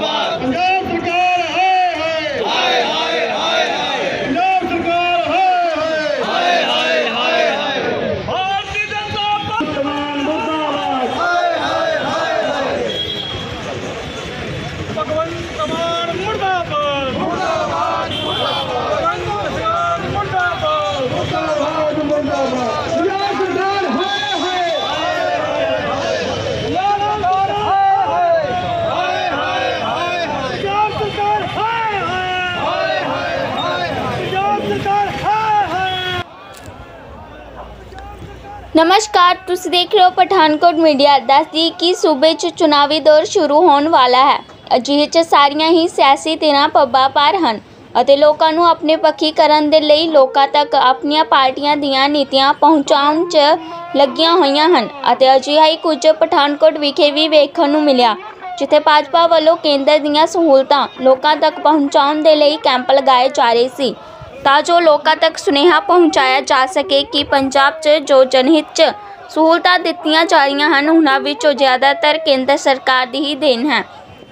Shabbat. ਨਮਸਕਾਰ, ਤੁਸੀਂ ਦੇਖ ਰਹੇ ਹੋ ਪਠਾਨਕੋਟ ਮੀਡੀਆ। ਦੱਸਦੀ ਕਿ ਸੂਬੇ 'ਚ ਚੁਣਾਵੀ ਦੌਰ ਸ਼ੁਰੂ ਹੋਣ ਵਾਲਾ ਹੈ। ਅਜਿਹੇ 'ਚ ਸਾਰੀਆਂ ਹੀ ਸਿਆਸੀ ਧਿਰਾਂ ਪੱਬਾਂ ਪਾਰ ਹਨ ਅਤੇ ਲੋਕਾਂ ਨੂੰ ਆਪਣੇ ਪੱਖੀ ਕਰਨ ਦੇ ਲਈ ਲੋਕਾਂ ਤੱਕ ਆਪਣੀਆਂ ਪਾਰਟੀਆਂ ਦੀਆਂ ਨੀਤੀਆਂ ਪਹੁੰਚਾਉਣ 'ਚ ਲੱਗੀਆਂ ਹੋਈਆਂ ਹਨ ਅਤੇ ਅਜਿਹਾ ਹੀ ਕੁਝ ਪਠਾਨਕੋਟ ਵਿਖੇ ਵੀ ਵੇਖਣ ਨੂੰ ਮਿਲਿਆ, ਜਿੱਥੇ ਭਾਜਪਾ ਵੱਲੋਂ ਕੇਂਦਰ ਦੀਆਂ ਸਹੂਲਤਾਂ ਲੋਕਾਂ ਤੱਕ ਪਹੁੰਚਾਉਣ ਦੇ ਲਈ ਕੈਂਪ ਲਗਾਏ ਜਾ ਰਹੇ ਸੀ। ਤਾਂ ਜੋ ਲੋਕਾਂ ਤੱਕ ਸੁਨੇਹਾ ਪਹੁੰਚਾਇਆ ਜਾ ਸਕੇ ਕਿ ਪੰਜਾਬ 'ਚ ਜੋ ਜਨਹਿਤ 'ਚ ਸਹੂਲਤਾਂ ਦਿੱਤੀਆਂ ਜਾ ਰਹੀਆਂ ਹਨ, ਉਹਨਾਂ ਵਿੱਚੋਂ ਜ਼ਿਆਦਾਤਰ ਕੇਂਦਰ ਸਰਕਾਰ ਦੀ ਹੀ ਦੇਣ ਹੈ।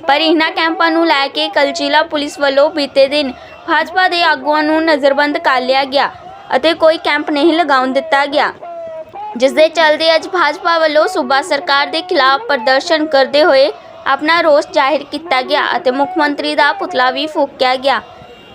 ਪਰ ਇਹਨਾਂ ਕੈਂਪਾਂ ਨੂੰ ਲੈ ਕੇ ਕੱਲ੍ਹ ਜ਼ਿਲ੍ਹਾ ਪੁਲਿਸ ਵੱਲੋਂ ਬੀਤੇ ਦਿਨ ਭਾਜਪਾ ਦੇ ਆਗੂਆਂ ਨੂੰ ਨਜ਼ਰਬੰਦ ਕਰ ਲਿਆ ਗਿਆ ਅਤੇ ਕੋਈ ਕੈਂਪ ਨਹੀਂ ਲਗਾਉਣ ਦਿੱਤਾ ਗਿਆ। ਜਿਸ ਦੇ ਚੱਲਦੇ ਅੱਜ ਭਾਜਪਾ ਵੱਲੋਂ ਸੂਬਾ ਸਰਕਾਰ ਦੇ ਖਿਲਾਫ ਪ੍ਰਦਰਸ਼ਨ ਕਰਦੇ ਹੋਏ ਆਪਣਾ ਰੋਸ ਜ਼ਾਹਿਰ ਕੀਤਾ ਗਿਆ ਅਤੇ ਮੁੱਖ ਮੰਤਰੀ ਦਾ ਪੁਤਲਾ ਵੀ ਫੂਕਿਆ ਗਿਆ।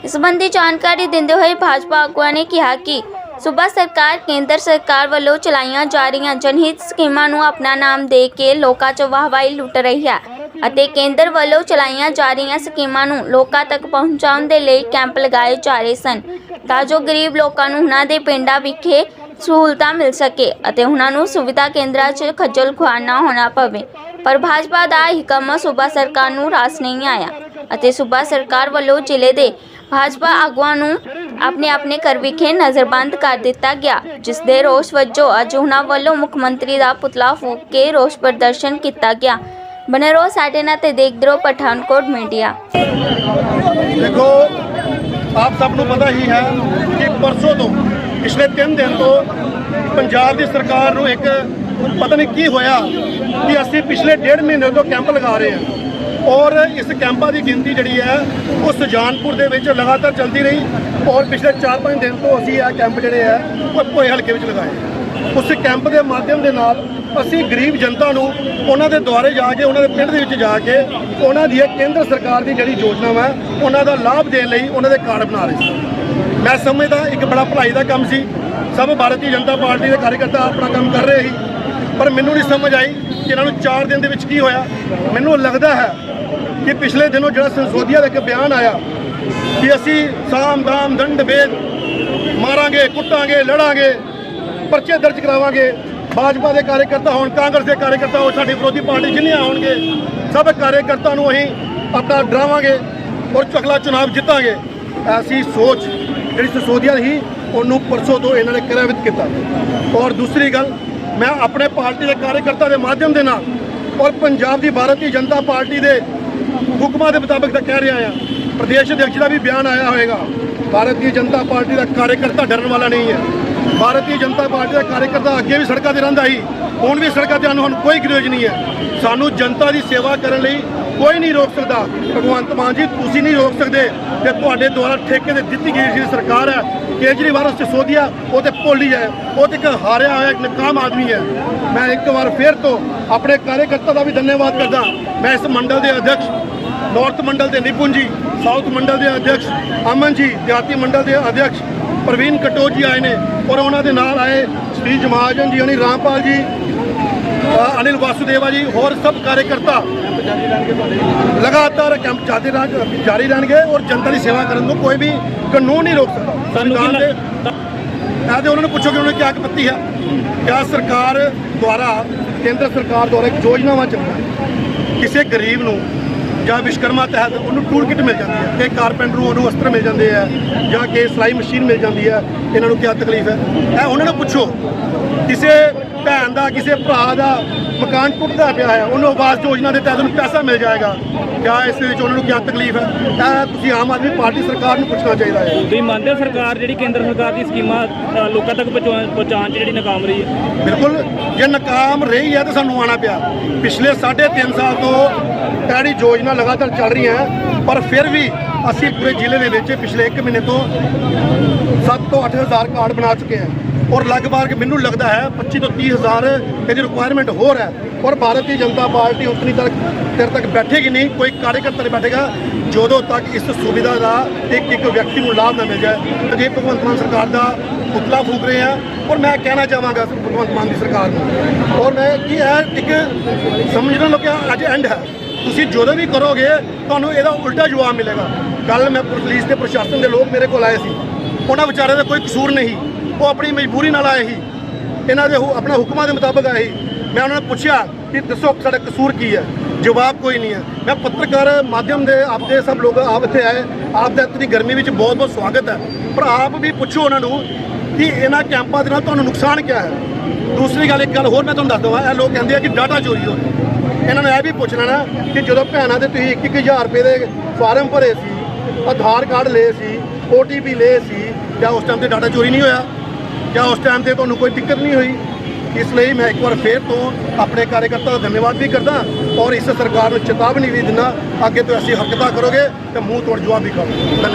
ਇਸ ਸੰਬੰਧੀ ਜਾਣਕਾਰੀ ਦਿੰਦੇ ਹੋਏ ਭਾਜਪਾ ਆਗੂਆਂ ਨੇ ਕਿਹਾ ਕਿ ਸੂਬਾ ਸਰਕਾਰ, ਕੇਂਦਰ ਸਰਕਾਰ ਵੱਲੋਂ ਚਲਾਈਆਂ ਜਾ ਰਹੀਆਂ ਜਨਹਿਤ ਸਕੀਮਾਂ ਨੂੰ ਆਪਣਾ ਨਾਮ ਦੇ ਕੇ ਲੋਕਾਂ 'ਚ ਵਾਹਵਾਈ ਲੁੱਟ ਰਹੀ ਹੈ ਅਤੇ ਕੇਂਦਰ ਵੱਲੋਂ ਚਲਾਈਆਂ ਜਾ ਰਹੀਆਂ ਸਕੀਮਾਂ ਨੂੰ ਲੋਕਾਂ ਤੱਕ ਪਹੁੰਚਾਉਣ ਦੇ ਲਈ ਕੈਂਪ ਲਗਾਏ ਜਾ ਰਹੇ ਸਨ ਤਾਂ ਜੋ ਗਰੀਬ ਲੋਕਾਂ ਨੂੰ ਉਹਨਾਂ ਦੇ ਪਿੰਡਾਂ ਵਿਖੇ ਸਹੂਲਤਾਂ ਮਿਲ ਸਕੇ ਅਤੇ ਉਹਨਾਂ ਨੂੰ ਸੁਵਿਧਾ ਕੇਂਦਰਾਂ 'ਚ ਖੱਜਲ ਖੁਆਰ ਨਾ ਹੋਣਾ ਪਵੇ। ਪਰ ਭਾਜਪਾ ਦਾ ਹਿਕਮ ਸੂਬਾ ਸਰਕਾਰ ਨੂੰ ਰਾਸ ਨਹੀਂ ਆਇਆ ਅਤੇ ਸੂਬਾ ਸਰਕਾਰ ਵੱਲੋਂ ਜ਼ਿਲ੍ਹੇ ਦੇ ਭਾਜਪਾ ਆਗੂਆਂ ਨੂੰ ਆਪਣੇ ਆਪਣੇ ਘਰ ਵਿਖੇ ਨਜ਼ਰਬੰਦ ਕਰ ਦਿੱਤਾ ਗਿਆ ਜਿਸ ਦੇ ਰੋਸ ਵਜੋਂ ਅੱਜ ਉਹਨਾਂ ਵੱਲੋਂ ਮੁੱਖ ਮੰਤਰੀ ਦਾ ਪੁਤਲਾ ਫੂਕ ਕੇ ਰੋਸ ਪ੍ਰਦਰਸ਼ਨ ਕੀਤਾ ਗਿਆ ਬਨੇ ਰਹੋ ਸਾਡੇ ਨਾਲ ਤੇ ਦੇਖਦੇ ਰਹੋ ਪਠਾਨਕੋਟ ਮੀਡੀਆ ਦੇਖੋ ਆਪ ਸਭ ਨੂੰ ਪਤਾ ਹੀ ਹੈ ਕਿ ਪਰਸੋਂ ਤੋਂ ਪਿਛਲੇ 3 ਦਿਨ ਤੋਂ ਪੰਜਾਬ ਦੀ ਸਰਕਾਰ ਨੂੰ ਇੱਕ ਪਤਾ ਨਹੀਂ ਕੀ ਹੋਇਆ ਕਿ ਅਸੀਂ ਪਿਛਲੇ ਡੇਢ ਮਹੀਨੇ ਤੋਂ ਕੈਂਪ ਲਗਾ ਰਹੇ ਹਾਂ ਔਰ ਇਸ ਕੈਂਪਾਂ ਦੀ ਗਿਣਤੀ ਜਿਹੜੀ ਹੈ, ਉਹ ਸੁਜਾਨਪੁਰ ਦੇ ਵਿੱਚ ਲਗਾਤਾਰ ਚੱਲਦੀ ਰਹੀ ਔਰ ਪਿਛਲੇ 4-5 ਦਿਨ ਤੋਂ ਅਸੀਂ ਇਹ ਕੈਂਪ ਜਿਹੜੇ ਆ ਉਹ ਭੋਏ ਹਲਕੇ ਵਿੱਚ ਲਗਾਏ ਉਸ ਕੈਂਪ ਦੇ ਮਾਧਿਅਮ ਦੇ ਨਾਲ ਅਸੀਂ ਗਰੀਬ ਜਨਤਾ ਨੂੰ ਉਹਨਾਂ ਦੇ ਦੁਆਰੇ ਜਾ ਕੇ, ਉਹਨਾਂ ਦੇ ਪਿੰਡ ਦੇ ਵਿੱਚ ਜਾ ਕੇ ਉਹਨਾਂ ਦੀ ਇਹ ਕੇਂਦਰ ਸਰਕਾਰ ਦੀ ਜਿਹੜੀ ਯੋਜਨਾ ਵਾ, ਉਹਨਾਂ ਦਾ ਲਾਭ ਦੇਣ ਲਈ ਉਹਨਾਂ ਦੇ ਕਾਰਡ ਬਣਾ ਰਹੇ ਸੀ। ਮੈਂ ਸਮਝਦਾ ਇੱਕ ਬੜਾ ਭਲਾਈ ਦਾ ਕੰਮ ਸੀ। ਸਭ ਭਾਰਤੀ ਜਨਤਾ ਪਾਰਟੀ ਦੇ ਕਾਰਜਕਰਤਾ ਆਪਣਾ ਕੰਮ ਕਰ ਰਹੇ ਸੀ। ਪਰ ਮੈਨੂੰ ਨਹੀਂ ਸਮਝ ਆਈ ਕਿ ਇਹਨਾਂ ਨੂੰ 4 ਦਿਨ ਦੇ ਵਿੱਚ ਕੀ ਹੋਇਆ। ਮੈਨੂੰ ਲੱਗਦਾ ਹੈ ਕਿ ਪਿਛਲੇ ਦਿਨੋਂ ਜਿਹੜਾ ਸੰਸੋਧੀਆ ਦਾ ਇੱਕ ਬਿਆਨ ਆਇਆ ਕਿ ਅਸੀਂ ਸਾਮ ਦਾਮ ਦੰਡ ਵੇਦ ਮਾਰਾਂਗੇ, ਕੁੱਟਾਂਗੇ, ਲੜਾਂਗੇ, ਪਰਚੇ ਦਰਜ ਕਰਾਵਾਂਗੇ। ਭਾਜਪਾ ਦੇ ਕਾਰਜਕਰਤਾ ਹੋਣ, ਕਾਂਗਰਸ ਦੇ ਕਾਰਜਕਰਤਾ ਹੋਣ, ਸਾਡੀ ਵਿਰੋਧੀ ਪਾਰਟੀ ਜਿੰਨੀਆਂ ਹੋਣਗੇ ਸਭ ਕਾਰਜਕਰਤਾ ਨੂੰ ਅਸੀਂ ਆਪਣਾ ਡਰਾਵਾਂਗੇ ਔਰ ਅਗਲਾ ਚੁਣਾਵ ਜਿੱਤਾਂਗੇ। ਐਸੀ ਸੋਚ ਜਿਹੜੀ ਸਸੋਦੀਆ ਸੀ, ਉਹਨੂੰ ਪਰਸੋਂ ਤੋਂ ਇਹਨਾਂ ਨੇ ਕਿਰਾਵਿਤ ਕੀਤਾ। ਔਰ ਦੂਸਰੀ ਗੱਲ, ਮੈਂ ਆਪਣੇ ਪਾਰਟੀ ਦੇ ਕਾਰਜਕਰਤਾ ਦੇ ਮਾਧਿਅਮ ਦੇ ਨਾਲ ਔਰ ਪੰਜਾਬ ਦੀ ਭਾਰਤੀ ਜਨਤਾ ਪਾਰਟੀ ਦੇ ਹੁਕਮਾਂ ਦੇ ਮੁਤਾਬਕ ਤਾਂ ਕਹਿ ਰਿਹਾ ਆ, ਪ੍ਰਦੇਸ਼ ਅਧਿਕਸ਼ ਦਾ ਵੀ ਬਿਆਨ ਆਇਆ ਹੋਵੇਗਾ ਭਾਰਤੀ ਜਨਤਾ ਪਾਰਟੀ ਦਾ ਕਾਰਜਕਰਤਾ ਡਰਨ ਵਾਲਾ ਨਹੀਂ ਹੈ। ਭਾਰਤੀ ਜਨਤਾ ਪਾਰਟੀ ਦਾ ਕਾਰਜਕਰਤਾ ਅੱਗੇ ਵੀ ਸੜਕਾਂ ਤੇ ਰਹਿੰਦਾ ਸੀ, ਹੁਣ ਵੀ ਸੜਕਾਂ ਤੇ ਆਉਣ ਕੋਈ ਗਰੇਜ ਨਹੀਂ ਹੈ। ਸਾਨੂੰ ਜਨਤਾ ਦੀ ਸੇਵਾ ਕਰਨ ਲਈ ਕੋਈ ਨਹੀਂ ਰੋਕ ਸਕਦਾ। ਭਗਵੰਤ ਮਾਨ ਜੀ, ਤੁਸੀਂ ਨਹੀਂ ਰੋਕ ਸਕਦੇ ਤੇ ਤੁਹਾਡੇ ਦੁਆਰਾ ਠੇਕੇ ਤੇ ਦਿੱਤੀ ਗਈ ਜਿਹੜੀ ਸਰਕਾਰ ਹੈ, ਕੇਜਰੀਵਾਲ ਉਸ ਸੋਧਿਆ ਉਹ ਤੇ ਭੋਲੀ ਹੈ। ਉਹ ਤੇ ਇੱਕ ਹਾਰਿਆ ਹੋਇਆ, ਇੱਕ ਨਕਾਮ ਆਦਮੀ ਹੈ। ਮੈਂ ਇੱਕ ਵਾਰ ਫੇਰ ਤੋਂ ਆਪਣੇ ਕਾਰਜਕਰਤਾ ਦਾ ਵੀ ਧੰਨਵਾਦ ਕਰਦਾ। ਮੈਂ ਇਸ ਮੰਡਲ ਦੇ ਅਧਿਕਸ਼ ਨਾਰਥ ਮੰਡਲ ਦੇ ਨਿਪੁੰਨ ਜੀ ਸਾਊਥ ਮੰਡਲ ਦੇ ਅਧਿਕਸ਼ ਅਮਨ ਜੀ ਦਿਹਾਤੀ ਮੰਡਲ ਦੇ ਅਧਿਕਸ਼ ਪ੍ਰਵੀਨ ਕਟੋਚ ਜੀ ਆਏ ਨੇ ਔਰ ਉਹਨਾਂ ਦੇ ਨਾਲ ਆਏ ਸ੍ਰੀ ਜਮਾਜਨ ਜੀ ਅਨੀ ਰਾਮਪਾਲ ਜੀ ਅਨਿਲ ਵਾਸੁਦੇਵਾ ਜੀ ਹੋਰ ਸਭ ਕਾਰਜਕਰਤਾ ਲਗਾਤਾਰ ਕੈਂਪ ਜਾਰੀ ਰਹਿਣ- ਜਾਰੀ ਰਹਿਣਗੇ ਔਰ ਜਨਤਾ ਦੀ ਸੇਵਾ ਕਰਨ ਨੂੰ ਕੋਈ ਵੀ ਕਾਨੂੰਨ ਨਹੀਂ ਰੋਕ ਸਕਦਾ। ਸੰਵਿਧਾਨ ਦੇ ਤੇ ਉਹਨਾਂ ਨੂੰ ਪੁੱਛੋ ਕਿ ਉਹਨਾਂ ਨੇ ਕੀ ਆਪੱਤੀ ਹੈ। ਕਿਆ ਸਰਕਾਰ ਦੁਆਰਾ ਕੇਂਦਰ ਸਰਕਾਰ ਦੁਆਰਾ ਇੱਕ ਯੋਜਨਾਵਾਂ ਚੱਲਦਾ ਕਿਸੇ ਗਰੀਬ ਨੂੰ ਜਾਂ ਵਿਸ਼ਕਰਮਾ ਤਹਿਤ ਉਹਨੂੰ ਟੂਲ ਕਿਟ ਮਿਲ ਜਾਂਦੀ ਹੈ ਕਿ ਕਾਰਪੈਂਟਰ ਨੂੰ ਉਹਨੂੰ ਅਸਤਰ ਮਿਲ ਜਾਂਦੇ ਆ ਜਾਂ ਕਿ ਸਿਲਾਈ ਮਸ਼ੀਨ ਮਿਲ ਜਾਂਦੀ ਹੈ, ਇਹਨਾਂ ਨੂੰ ਕੀ ਤਕਲੀਫ ਹੈ? ਇਹ ਉਹਨਾਂ ਨੂੰ ਪੁੱਛੋ। ਕਿਸੇ ਭੈਣ ਦਾ ਕਿਸੇ ਭਰਾ ਦਾ ਮਕਾਨ ਟੁੱਟਦਾ ਪਿਆ ਹੈ ਉਹਨੂੰ ਆਵਾਸ ਯੋਜਨਾ ਦੇ ਤਹਿਤ ਉਹਨੂੰ ਪੈਸਾ ਮਿਲ ਜਾਏਗਾ। ਕਿਆ ਇਸ ਵਿੱਚ ਉਹਨਾਂ ਨੂੰ ਕੀ ਤਕਲੀਫ ਹੈ ਇਹ ਤੁਸੀਂ ਆਮ ਆਦਮੀ ਪਾਰਟੀ ਸਰਕਾਰ ਨੂੰ ਪੁੱਛਣਾ ਚਾਹੀਦਾ ਹੈ। ਤੁਸੀਂ ਮੰਨਦੇ ਹੋ ਸਰਕਾਰ ਜਿਹੜੀ ਕੇਂਦਰ ਸਰਕਾਰ ਦੀ ਸਕੀਮਾਂ ਲੋਕਾਂ ਤੱਕ ਪਹੁੰਚਾ- ਪਹੁੰਚਾਉਣ 'ਚ ਜਿਹੜੀ ਨਾਕਾਮ ਰਹੀ ਹੈ? ਬਿਲਕੁਲ ਜੇ ਨਾਕਾਮ ਰਹੀ ਹੈ ਤਾਂ ਸਾਨੂੰ ਆਉਣਾ ਪਿਆ। ਪਿਛਲੇ 3.5 ਸਾਲ ਤੋਂ ਜਿਹੜੀ ਯੋਜਨਾ ਲਗਾਤਾਰ ਚੱਲ ਰਹੀ ਹੈ ਪਰ ਫਿਰ ਵੀ ਅਸੀਂ ਪੂਰੇ ਜ਼ਿਲ੍ਹੇ ਦੇ ਵਿੱਚ ਪਿਛਲੇ 1 ਮਹੀਨੇ ਤੋਂ 7 ਤੋਂ 8000 ਕਾਰਡ ਬਣਾ ਚੁੱਕੇ ਹਾਂ। ਔਰ ਲਗਭਗ ਮੈਨੂੰ ਲੱਗਦਾ ਹੈ 25 ਤੋਂ 30 ਹਜ਼ਾਰ ਇਹਦੀ ਰਿਕੁਆਇਰਮੈਂਟ ਹੋਰ ਹੈ ਔਰ ਭਾਰਤੀ ਜਨਤਾ ਪਾਰਟੀ ਉਤਨੀ ਤੱਕ ਦੇਰ ਤੱਕ ਬੈਠੇਗੀ ਨਹੀਂ, ਕੋਈ ਕਾਰਜਕਰਤਾ ਨਹੀਂ ਬੈਠੇਗਾ, ਜਦੋਂ ਤੱਕ ਇਸ ਸੁਵਿਧਾ ਦਾ ਇੱਕ ਇੱਕ ਵਿਅਕਤੀ ਨੂੰ ਲਾਭ ਨਾ ਮਿਲ ਜਾਏ। ਤੇ ਜੇ ਭਗਵੰਤ ਮਾਨ ਸਰਕਾਰ ਦਾ ਪੁਤਲਾ ਫੂਕ ਰਹੇ ਆ ਔਰ ਮੈਂ ਕਹਿਣਾ ਚਾਹਾਂਗਾ ਭਗਵੰਤ ਮਾਨ ਦੀ ਸਰਕਾਰ ਨੂੰ। ਔਰ ਮੈਂ ਕੀ ਹੈ, ਇੱਕ ਸਮਝਣਾ ਲੋਕਿਆ ਅੱਜ ਐਂਡ ਹੈ। ਤੁਸੀਂ ਜਦੋਂ ਵੀ ਕਰੋਗੇ, ਤੁਹਾਨੂੰ ਇਹਦਾ ਉਲਟਾ ਜਵਾਬ ਮਿਲੇਗਾ। ਕੱਲ ਮੈਂ ਪੁਲਿਸ ਦੇ ਪ੍ਰਸ਼ਾਸਨ ਦੇ ਲੋਕ ਮੇਰੇ ਕੋਲ ਆਏ ਸੀ। ਉਹਨਾਂ ਵਿਚਾਰੇ ਦਾ ਕੋਈ ਕਸੂਰ ਨਹੀਂ। ਉਹ ਆਪਣੀ ਮਜਬੂਰੀ ਨਾਲ ਆਏ ਸੀ। ਇਹਨਾਂ ਦੇ ਹੁ- ਆਪਣਾ ਹੁਕਮਾਂ ਦੇ ਮੁਤਾਬਕ ਆਏ ਸੀ। ਮੈਂ ਉਹਨਾਂ ਨੂੰ ਪੁੱਛਿਆ ਕਿ ਦੱਸੋ ਸਾਡਾ ਕਸੂਰ ਕੀ ਹੈ? ਜਵਾਬ ਕੋਈ ਨਹੀਂ ਹੈ। ਮੈਂ ਪੱਤਰਕਾਰ ਮਾਧਿਅਮ ਦੇ ਆਪਦੇ ਸਭ ਲੋਕ ਆਪ ਇੱਥੇ ਆਏ। ਆਪ ਦਾ ਇਤਨੀ ਗਰਮੀ ਵਿੱਚ ਬਹੁਤ ਬਹੁਤ ਸਵਾਗਤ ਹੈ। ਪਰ ਆਪ ਵੀ ਪੁੱਛੋ ਉਹਨਾਂ ਨੂੰ ਕਿ ਇਹਨਾਂ ਕੈਂਪਾਂ ਦੇ ਨਾਲ ਤੁਹਾਨੂੰ ਨੁਕਸਾਨ ਕਿਆ ਹੈ? ਦੂਸਰੀ ਗੱਲ, ਇੱਕ ਗੱਲ ਹੋਰ ਮੈਂ ਤੁਹਾਨੂੰ ਦੱਸ ਦਵਾਂ। ਇਹ ਲੋਕ ਕਹਿੰਦੇ ਆ ਕਿ ਡਾਟਾ ਚੋਰੀ ਹੋ ਰਿਹਾ। ਇਹਨਾਂ ਨੂੰ ਇਹ ਵੀ ਪੁੱਛਣਾ ਨਾ ਕਿ ਜਦੋਂ ਭੈਣਾਂ ਦੇ ਤੁਸੀਂ 21000 ਰੁਪਏ ਦੇ ਫਾਰਮ ਭਰੇ ਸੀ, ਆਧਾਰ ਕਾਰਡ ਲਏ ਸੀ ਓਟੀਪੀ ਲਏ ਸੀ, ਜਾਂ ਉਸ ਟਾਈਮ ਤੇ ਡਾਟਾ ਚੋਰੀ ਨਹੀਂ ਹੋਇਆ? ਕਿਆ ਉਸ ਟਾਈਮ ਤੇ ਤੁਹਾਨੂੰ ਕੋਈ ਦਿੱਕਤ ਨਹੀਂ ਹੋਈ, ਇਸ ਲਈ ਮੈਂ ਇੱਕ ਵਾਰ ਫੇਰ ਤੋਂ ਆਪਣੇ ਕਾਰਜਕਰਤਾ ਦਾ ਧੰਨਵਾਦ ਵੀ ਕਰਦਾ ਔਰ ਇਸ ਸਰਕਾਰ ਨੂੰ ਚੇਤਾਵਨੀ ਵੀ ਦਿੰਦਾ, ਅੱਗੇ ਤੋਂ ਅਸੀਂ ਹਰਕਤਾਂ ਕਰੋਗੇ ਤੇ ਮੂੰਹ ਤੋੜ ਜਵਾਬ ਵੀ ਖਾਓਗੇ। ਧੰਨਵਾਦ।